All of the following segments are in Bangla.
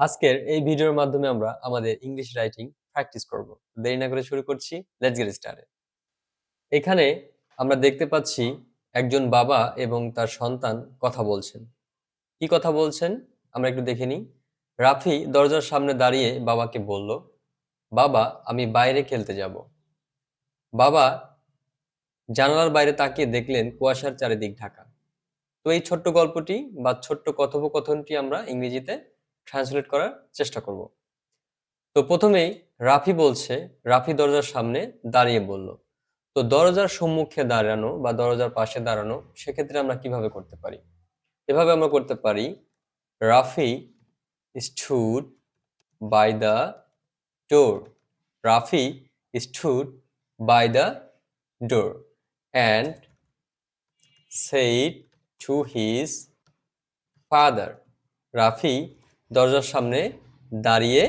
আজকের এই ভিডিওর মাধ্যমে আমরা আমাদের ইংলিশ রাইটিং প্র্যাকটিস করব। দেরি না করে শুরু করছি। লেটস গেট স্টার্টেড এখানে আমরা দেখতে পাচ্ছি একজন বাবা এবং তার সন্তান কথা বলছেন। কি কথা বলছেন? আমরা একটু দেখে নিই। রাফি দরজার সামনে দাঁড়িয়ে বাবাকে বলল, বাবা, আমি বাইরে খেলতে যাব। বাবা জানালার বাইরে তাকিয়ে দেখলেন কুয়াশার চারিদিক ঢাকা। তো এই ছোট্ট গল্পটি বা ছোট্ট কথোপকথনটি আমরা ইংরেজিতে ট্রান্সলেট করার চেষ্টা করব। তো প্রথমেই রাফি বলছে, রাফি দরজার সামনে দাঁড়িয়ে বলল, তো দরজার সম্মুখে দাঁড়ানো বা দরজার পাশে দাঁড়ানো, সেক্ষেত্রে আমরা কীভাবে করতে পারি? এভাবে আমরা করতে পারি, Rafi stood by the door Rafi stood by the door and said to his father Rafi দরজার সামনে দাঁড়িয়ে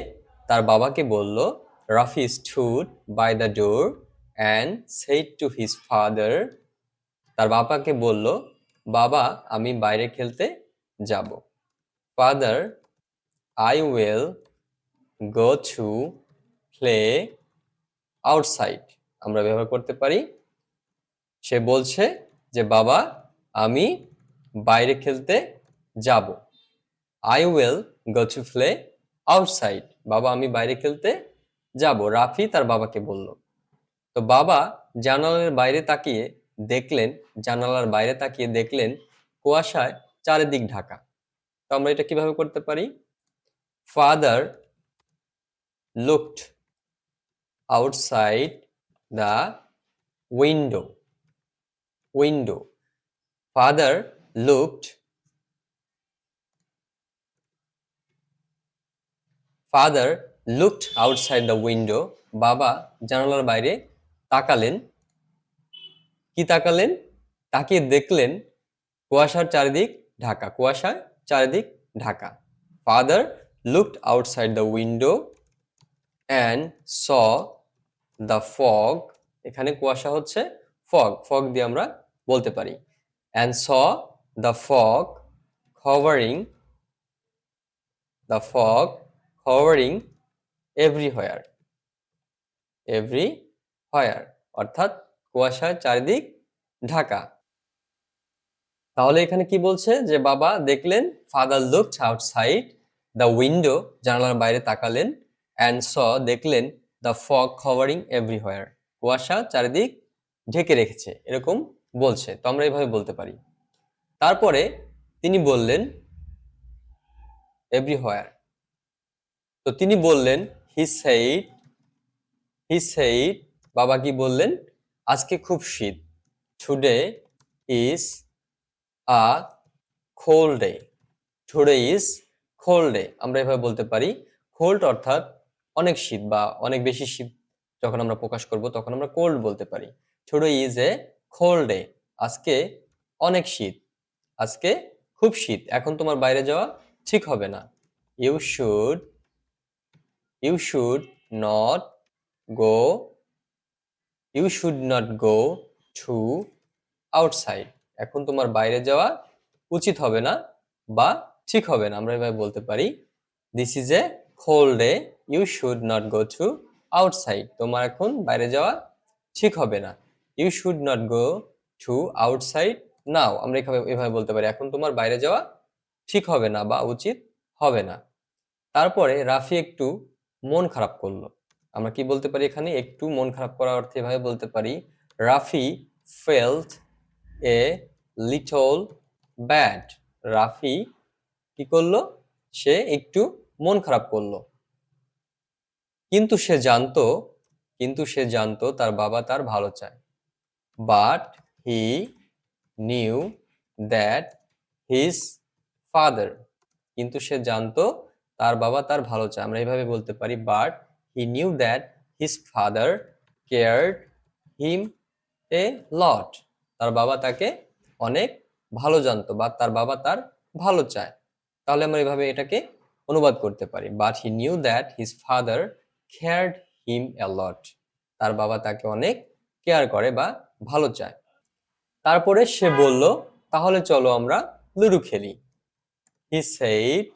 তার বাবাকে বলল, Rafi stood by the door and said to his father তার বাবাকে বলল, বাবা, আমি বাইরে খেলতে যাব। Father I will go to play outside আমরা ব্যবহার করতে পারি। সে বলছে যে, বাবা, আমি বাইরে খেলতে যাব। I will go to play outside বাবা, আমি বাইরে খেলতে যাব। রাফি তার বাবাকে বলল। তো বাবা জানালার বাইরে তাকিয়ে দেখলেন, জানালার বাইরে তাকিয়ে দেখলেন কুয়াশায় চারিদিক ঢাকা। তো আমরা এটা কীভাবে করতে পারি? Father looked outside the window window father looked Father looked outside the window বাবা জানালার বাইরে তাকালেন। কি তাকালেন? তাকিয়ে দেখলেন কুয়াশার চারিদিক ঢাকা। কুয়াশার চারিদিক Dhaka. Father looked outside the window and saw the fog এখানে কুয়াশা হচ্ছে ফগ ফগ দিয়ে আমরা বলতে পারি। And saw the fog covering the fog everywhere everywhere অর্থাৎ কুয়াশার চারিদিক ঢাকা। তাহলে এখানে কি বলছে? যে বাবা দেখলেন father looked outside the window, জানালার বাইরে তাকালেন অ্যান্ড স দেখলেন দ্য ফগ কভারিং এভরিহোয়ার কুয়াশা চারিদিক ঢেকে রেখেছে, এরকম বলছে। তো আমরা এইভাবে বলতে পারি। তারপরে তিনি বললেন এভরিহোয়ার তো তিনি বললেন, হি সেইড হি সেইড বাবা কি বললেন, আজকে খুব শীত। Today is a cold day today is cold day আমরা এভাবে বলতে পারি। কোল্ড অর্থাৎ অনেক শীত বা অনেক বেশি শীত যখন আমরা প্রকাশ করব, তখন আমরা কোল্ড বলতে পারি। Today is a cold day আজকে অনেক শীত। আজকে খুব শীত। এখন তোমার বাইরে যাওয়া ঠিক হবে না। You should you should not go you should not go to outside এখন তোমার বাইরে যাওয়া উচিত হবে না বা ঠিক হবে না। আমরা এভাবে বলতে পারি this is a cold day you should not go to outside তোমার এখন বাইরে যাওয়া ঠিক হবে না। You should not go to outside now আমরা এভাবে বলতে পারি, এখন তোমার বাইরে যাওয়া ঠিক হবে না বা উচিত হবে না। তারপরে রাফি একটু মন খারাপ করল। আমরা কি বলতে পারি এখানে? একটু মন খারাপ করার অর্থে এভাবে বলতে পারি, Rafi felt a little bad. Rafi কি করল? সে একটু মন খারাপ করল। কিন্তু সে জানতো, কিন্তু সে জানতো তার বাবা তার ভালো চায়। But he knew that his father. কিন্তু সে জানতো তার বাবা তার ভালো চায়। আমরা এইভাবে বলতে পারি but he knew that his father cared him a lot তার বাবা তাকে অনেক ভালো জানতো বা তার বাবা তার ভালো চায়। তাহলে আমরা এইভাবে এটাকে অনুবাদ করতে পারি। But he knew that his father cared him a lot তার বাবা তাকে অনেক কেয়ার করে বা ভালো চায়। তারপরে সে বলল, তাহলে চলো আমরা লুডু খেলি। হি সেইড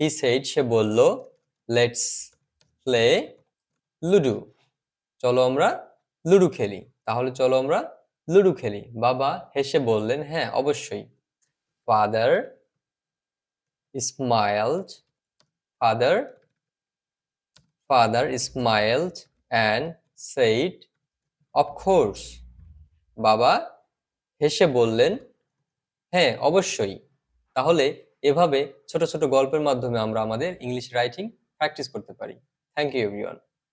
হি said, সে বলল লেটস প্লে লুডো চলো আমরা লুডো খেলি। তাহলে চলো আমরা লুডো খেলি। বাবা হেসে বললেন হ্যাঁ অবশ্যই। Father father father smiled and said, of course. বাবা হেসে বললেন হ্যাঁ অবশ্যই। তাহলে এভাবে ছোট ছোট গল্পের মাধ্যমে আমরা আমাদের ইংলিশ রাইটিং প্র্যাকটিস করতে পারি। Thank you everyone